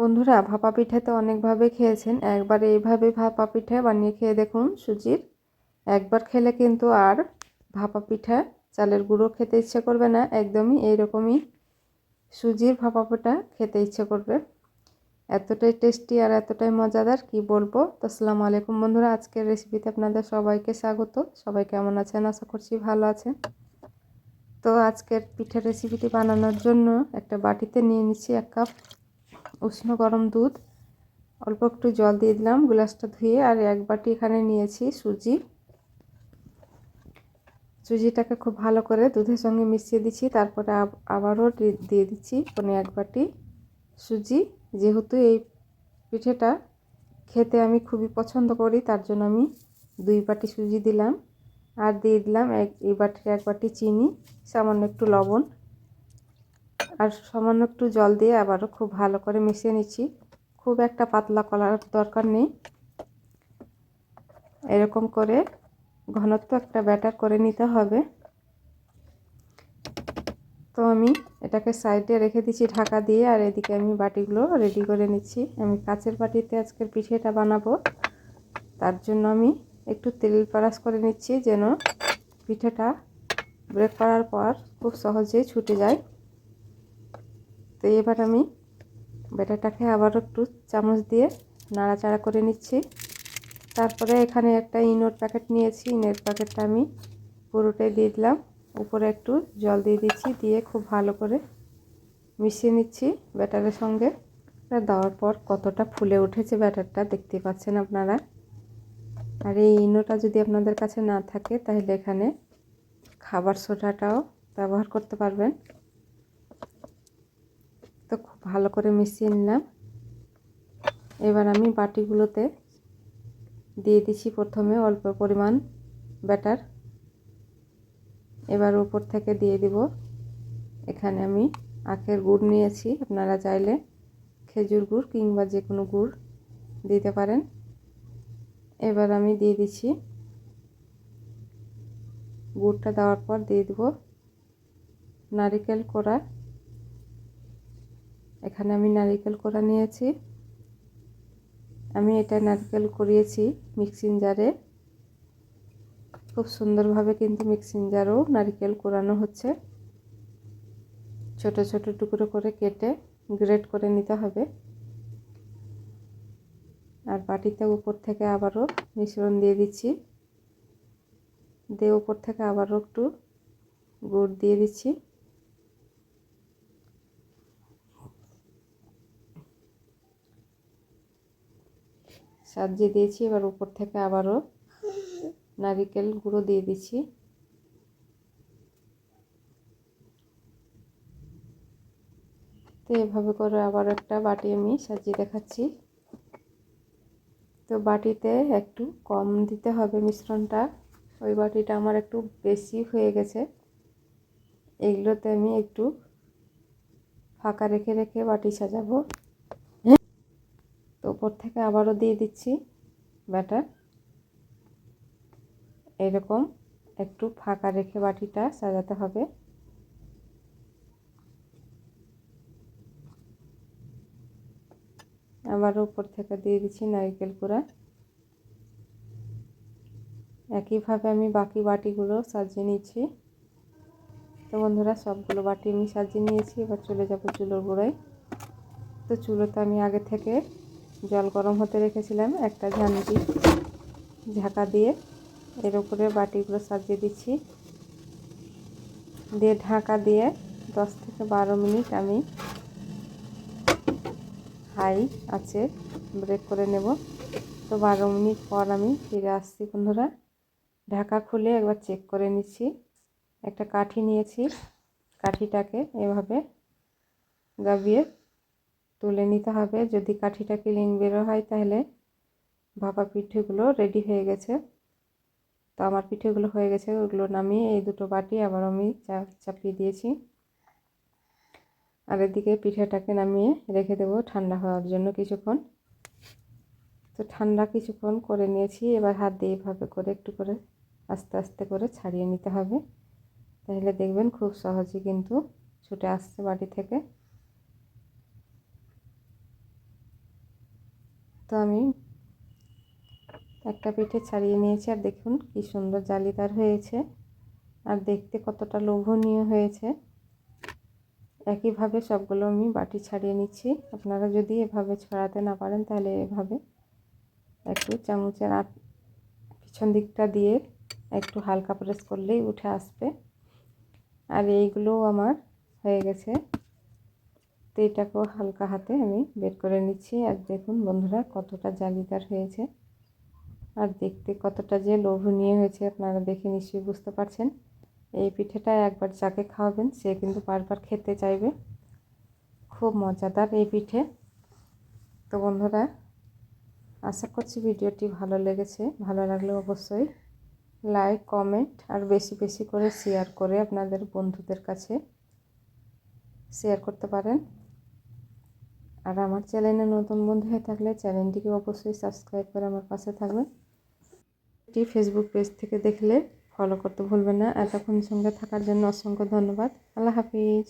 বন্ধুরা, ভাপা পিঠে তো অনেকভাবে খেয়েছেন। একবার এইভাবে ভাপা পিঠে বানিয়ে খেয়ে দেখুন সুজির। একবার খেলে কিন্তু আর ভাপা পিঠা, চালের গুঁড়ো খেতে ইচ্ছে করবে না। একদমই এইরকমই সুজির ভাপা পিঠা খেতে ইচ্ছে করবে। এতটাই টেস্টি আর এতটাই মজাদার, কি বলব? তো আসসালামু আলাইকুম বন্ধুরা, আজকের রেসিপিতে আপনাদের সবাইকে স্বাগত। সবাই কেমন আছেন? আশা করছি ভালো আছেন। তো আজকের পিঠের রেসিপিটি বানানোর জন্য একটা বাটিতে নিয়ে নিচ্ছি এক কাপ উষ্ণ গরম দুধ, অল্প একটু জল দিয়ে দিলাম, গ্লাসটা ধুয়ে আর এক বাটি এখানে নিয়েছি সুজি। সুজিটাকে খুব ভালো করে দুধের সঙ্গে মিশিয়ে দিচ্ছি, তারপরে আবারও দিয়ে দিচ্ছি কোনো এক বাটি সুজি। যেহেতু এই পিঠেটা খেতে আমি খুবই পছন্দ করি, তার জন্য আমি দুই বাটি সুজি দিলাম। আর দিয়ে দিলাম এক, এই বাটির এক বাটি চিনি, সামান্য একটু লবণ। আর সামান্য একটু জল দিয়ে আবারও খুব ভালো করে মিশিয়ে নিচ্ছি। খুব একটা পাতলা করার দরকার নেই। এরকম করে ঘনত্ব একটা ব্যাটার করে নিতে হবে। তো আমি এটাকে সাইডে রেখে দিচ্ছি ঢাকা দিয়ে, আর এদিকে আমি বাটিগুলো রেডি করে নিচ্ছি। আমি কাঁচের বাটিতে আজকের পিঠেটা বানাবো। তার জন্য আমি একটু তেল পারাস করে নিচ্ছি যেন পিঠেটা ব্রেক করার পর খুব সহজেই ছুটে যায়। তো এবার আমি ব্যাটারটাকে আবার একটু চামচ দিয়ে নাড়াচাড়া করে নিচ্ছি। তারপরে এখানে একটা ইনোর প্যাকেট নিয়েছি। ইনোর প্যাকেটটা আমি পুরোটাই দিয়ে দিলাম। উপরে একটু জল দিয়ে দিচ্ছি, দিয়ে খুব ভালো করে মিশিয়ে নিচ্ছি ব্যাটারের সঙ্গে। দেওয়ার পর কতটা ফুলে উঠেছে ব্যাটারটা দেখতে পাচ্ছেন আপনারা। আর এই ইনোটা যদি আপনাদের কাছে না থাকে, তাহলে এখানে খাবার সোডাটাও ব্যবহার করতে পারবেন। ভালো করে মিশিয়ে নিলাম। এবার আমি বাটিগুলোতে দিয়ে দিচ্ছি প্রথমে অল্প পরিমাণ ব্যাটার। এবার উপর থেকে দিয়ে দিব। এখানে আমি আখের গুড় নিয়েছি, আপনারা চাইলে খেজুর গুড় কিংবা যে কোনো গুড় দিতে পারেন। এবার আমি দিয়ে দিচ্ছি গুড়টা দেওয়ার পর দিয়ে দেব নারিকেল কোড়া এখানে আমি নারিকেল কোড়া নিয়েছি। আমি এটা নারকেল করিয়েছি মিক্সিং জারে। খুব সুন্দরভাবে কিন্তু মিক্সিং জারও নারিকেল কোরানো হচ্ছে। ছোট ছোট টুকরো করে কেটে গ্রেট করে নিতে হবে। আর বাটিতে উপর থেকে আবারও মিশ্রণ দিয়ে দিচ্ছি। দিয়ে উপর থেকে আবারও একটু গুড় দিয়ে দিচ্ছি। সাজিয়ে দিয়েছি, এবার উপর থেকে আবারও নারিকেল গুঁড়ো দিয়ে দিচ্ছি। তো এভাবে করে আবার একটা বাটি আমি সাজিয়ে দেখাচ্ছি। তো বাটিতে একটু কম দিতে হবে মিশ্রণটা। ওই বাটিটা আমার একটু বেশি হয়ে গেছে। এগুলোতে আমি একটু ফাঁকা রেখে রেখে বাটি সাজাবো। উপর থেকে আবারও দিয়ে দিচ্ছি ব্যাটার। এরকম একটু ফাঁকা রেখে বাটিটা সাজাতে হবে। আবারও উপর থেকে দিয়ে দিচ্ছি নারিকেল কুড়া একইভাবে আমি বাকি বাটিগুলো সাজিয়ে নিচ্ছি। তো বন্ধুরা, সবগুলো বাটি আমি সাজিয়ে নিয়েছি। এবার চলে যাব চুলোর গোড়ায়। তো চুলোতে আমি আগে থেকে জল গরম হতে রেখেছিলাম একটা ঝান্তি ঝাঁকা দিয়ে। এর উপরে বাটিগুলো সাজিয়ে দিচ্ছি। দিয়ে ঢাকা দিয়ে দশ থেকে বারো মিনিট আমি হাই আছে, ব্রেক করে নেব। তো বারো মিনিট পর আমি ফিরে আসছি বন্ধুরা। ঢাকা খুলে একবার চেক করে নিচ্ছি। একটা কাঠি নিয়েছি। কাঠিটাকে এভাবে গাবিয়ে তুলে নিতে হবে। যদি কাঠিটা ক্লিন বেরো হয় তাহলে ভাপা পিঠেগুলো রেডি হয়ে গেছে। তো আমার পিঠেগুলো হয়ে গেছে, ওগুলো নামিয়ে এই দুটো বাটি আবার আমি চাপিয়ে দিয়েছি। আর এদিকে পিঠেটাকে নামিয়ে রেখে দেবো ঠান্ডা হওয়ার জন্য কিছুক্ষণ। তো ঠান্ডা কিছুক্ষণ করে নিয়েছি, এবার হাত দিয়ে এভাবে করে একটু করে আস্তে আস্তে করে ছাড়িয়ে নিতে হবে। তাহলে দেখবেন খুব সহজে কিন্তু ছুটে আসছে বাড়ি থেকে। আমি একটা পিঠে ছাড়িয়ে নিয়েছি আর দেখুন কি সুন্দর জালিদার হয়েছে। আর দেখতে কতটা লোভনীয় হয়েছে। একইভাবে সবগুলো আমি বাটি ছাড়িয়ে নিচ্ছি। আপনারা যদি এভাবে ছড়াতে না পারেন তাহলে এভাবে একটু চামচের আট পিছন দিকটা দিয়ে একটু হালকা প্রেস করলেই উঠে আসবে। আর এইগুলোও আমার হয়ে গেছে। তো এটাকেও হালকা হাতে আমি বের করে নিচ্ছি। আর দেখুন বন্ধুরা, কতটা জালিদার হয়েছে। আর দেখতে কতটা যে লোভনীয় হয়েছে, আপনারা দেখে নিশ্চয়ই বুঝতে পারছেন। এই পিঠেটা একবার যাকে খাওয়াবেন, সে কিন্তু বারবার খেতে চাইবে। খুব মজাদার এই পিঠে। তো বন্ধুরা, আশা করছি ভিডিওটি ভালো লেগেছে। ভালো লাগলে অবশ্যই লাইক, কমেন্ট আর বেশি বেশি করে শেয়ার করে আপনাদের বন্ধুদের কাছে শেয়ার করতে পারেন। আর আমার চ্যানেলে নতুন বন্ধু হয়ে থাকলে চ্যানেলটিকে অবশ্যই সাবস্ক্রাইব করে আমার পাশে থাকবেন। এটি ফেসবুক পেজ থেকে দেখলে ফলো করতে ভুলবেন না। এতক্ষণ সঙ্গে থাকার জন্য অসংখ্য ধন্যবাদ। আল্লাহ হাফিজ।